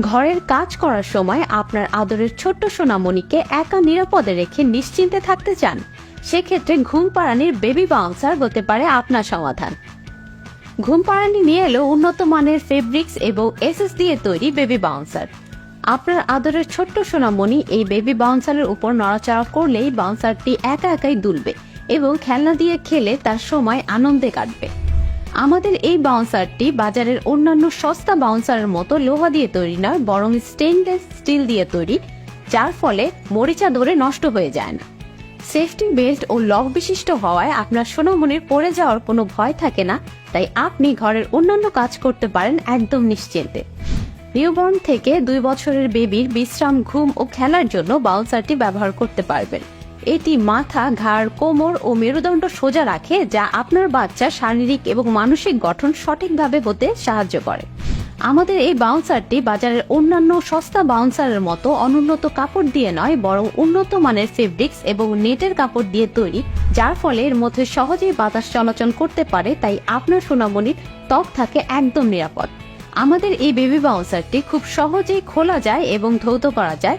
ঘরের কাজ করার সময় আপনার আদরের ছোট্ট সোনামণিকে একা নিরাপদে রেখে নিশ্চিন্তে থাকতে চান। সেক্ষেত্রে ঘুম পাড়ানির বেবি বাউন্সার হতে পারে আপনার সমাধান। ঘুম পাড়ানি নিয়ে এলো উন্নত মানের ফেব্রিক্স এবং এসএস দিয়ে তৈরি বেবি বাউন্সার আপনার আদরের ছোট্ট সোনামণি এই বেবি বাউন্সারের উপর নড়াচড়া করলেই বাউন্সারটি একা একাই দুলবে এবং খেলনা দিয়ে খেলে তার সময় আনন্দে কাটবে। আমাদের এই বাউন্সারটি বাজারের অন্যান্য সস্তা বাউন্সারের মতো লোহা দিয়ে তৈরি নয়, বরং স্টেনলেস স্টিল দিয়ে তৈরি, যার ফলে মরিচা ধরে নষ্ট হয়ে যায় না। সেফটি বেল্ট ও লক বিশিষ্ট হওয়ায় আপনার সোনামনির পড়ে যাওয়ার কোনো ভয় থাকে না, তাই আপনি ঘরের অন্যান্য কাজ করতে পারেন একদম নিশ্চিন্তে। নিউবর্ন থেকে দুই বছরের বেবির বিশ্রাম, ঘুম ও খেলার জন্য বাউন্সারটি ব্যবহার করতে পারবেন। এটি মাথা, ঘাড়, কোমর ও মেরুদণ্ড সোজা রাখে, যা আপনার বাচ্চার শারীরিক এবং মানসিক গঠন সঠিকভাবে হতে সাহায্য করে। আমাদের এই বাউন্সারটি বাজারের অন্যান্য সস্তা বাউন্সারের মতো অনুন্নত কাপড় দিয়ে নয়, বরং উন্নত মানের ফেব্রিক্স এবং নেটের কাপড় দিয়ে তৈরি, যার ফলে এর মধ্যে সহজেই বাতাস চলাচল করতে পারে, তাই আপনার সোনামণির ত্বক থাকে একদম নিরাপদ। আমাদের এই বেবি বাউন্সারটি খুব সহজেই খোলা যায় এবং ধৌত করা যায়